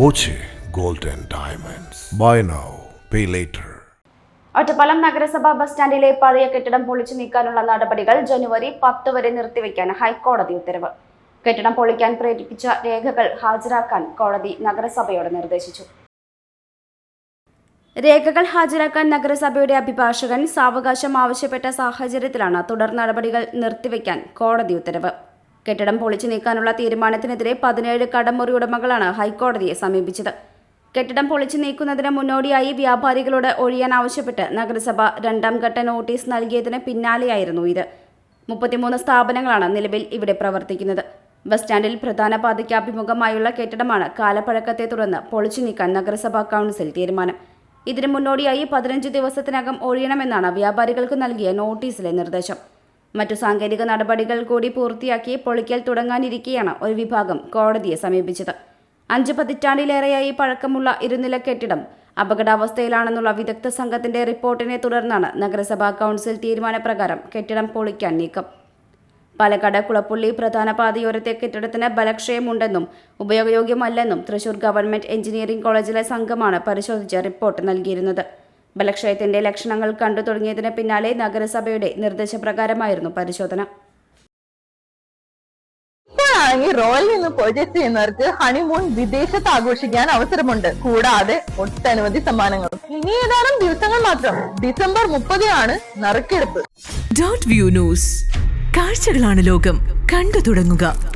Boche gold and Diamonds. Buy now, pay later. Ottapalam നഗരസഭാ bus സ്റ്റാൻഡിലെ പഴയ കെട്ടിടം പൊളിച്ചു നീക്കാനുള്ള നടപടികൾ ജനുവരി പത്ത് വരെ നിർത്തിവെക്കാൻ ഹൈക്കോടതി ഉത്തരവ് കെട്ടിടം പൊളിക്കാൻ പ്രേരിപ്പിച്ച രേഖകൾ ഹാജരാക്കാൻ കോടതി നഗരസഭയോട് നിർദ്ദേശിച്ചു രേഖകൾ ഹാജരാക്കാൻ നഗരസഭയുടെ അഭിഭാഷകൻ സാവകാശം ആവശ്യപ്പെട്ട സാഹചര്യത്തിലാണ് തുടർ നടപടികൾ നിർത്തിവെക്കാൻ കോടതി ഉത്തരവ് കെട്ടിടം പൊളിച്ചു നീക്കാനുള്ള തീരുമാനത്തിനെതിരെ പതിനേഴ് കടമുറി ഉടമകളാണ് ഹൈക്കോടതിയെ സമീപിച്ചത്. കെട്ടിടം പൊളിച്ചു നീക്കുന്നതിന് മുന്നോടിയായി വ്യാപാരികളോട് ഒഴിയാൻ ആവശ്യപ്പെട്ട് നഗരസഭ രണ്ടാം ഘട്ട നോട്ടീസ് നൽകിയതിന് പിന്നാലെയായിരുന്നു ഇത്. മുപ്പത്തിമൂന്ന് സ്ഥാപനങ്ങളാണ് നിലവിൽ ഇവിടെ പ്രവർത്തിക്കുന്നത്. ബസ് സ്റ്റാൻഡിൽ പ്രധാന പാതയ്ക്ക് അഭിമുഖമായുള്ള കെട്ടിടമാണ് കാലപ്പഴക്കത്തെ തുടർന്ന് പൊളിച്ചു നീക്കാൻ നഗരസഭാ കൗൺസിൽ തീരുമാനം. ഇതിനു മുന്നോടിയായി പതിനഞ്ച് ദിവസത്തിനകം ഒഴിയണമെന്നാണ് വ്യാപാരികൾക്ക് നൽകിയ നോട്ടീസിലെ നിർദ്ദേശം. മറ്റു സാങ്കേതിക നടപടികൾ കൂടി പൂർത്തിയാക്കി പൊളിക്കൽ തുടങ്ങാനിരിക്കെയാണ് ഒരു വിഭാഗം കോടതിയെ സമീപിച്ചത്. അഞ്ച് പതിറ്റാണ്ടിലേറെയായി പഴക്കമുള്ള ഇരുനില കെട്ടിടം അപകടാവസ്ഥയിലാണെന്നുള്ള വിദഗ്ധ സംഘത്തിന്റെ റിപ്പോർട്ടിനെ തുടർന്നാണ് നഗരസഭാ കൗൺസിൽ തീരുമാനപ്രകാരം കെട്ടിടം പൊളിക്കാൻ നീക്കം. പാലക്കാട് കുളപ്പുള്ളി പ്രധാന പാതയോരത്തെ കെട്ടിടത്തിന് ബലക്ഷയമുണ്ടെന്നും ഉപയോഗയോഗ്യമല്ലെന്നും തൃശൂർ ഗവൺമെന്റ് എഞ്ചിനീയറിംഗ് കോളേജിലെ സംഘമാണ് പരിശോധിച്ച് റിപ്പോർട്ട് നൽകിയിരുന്നത്. ബലക്ഷയത്തിന്റെ ലക്ഷണങ്ങൾ കണ്ടു തുടങ്ങിയതിന് പിന്നാലെ നഗരസഭയുടെ നിർദ്ദേശപ്രകാരമായിരുന്നു പരിശോധന. റോയൽ നിന്ന് പർച്ചേസ് ചെയ്യുന്നവർക്ക് ഹണിമൂൺ വിദേശത്ത് ആഘോഷിക്കാൻ അവസരമുണ്ട്. കൂടാതെ ഒട്ടനവധി സമ്മാനങ്ങൾ ഇനി ഏതാനും ദിവസങ്ങൾ മാത്രം. ഡിസംബർ മുപ്പതിനാണ് നറുക്കെടുപ്പ്. ഡോട്ട് വ്യൂ ന്യൂസ് കാഴ്ചകളാണ് ലോകം. കണ്ടു തുടങ്ങുക.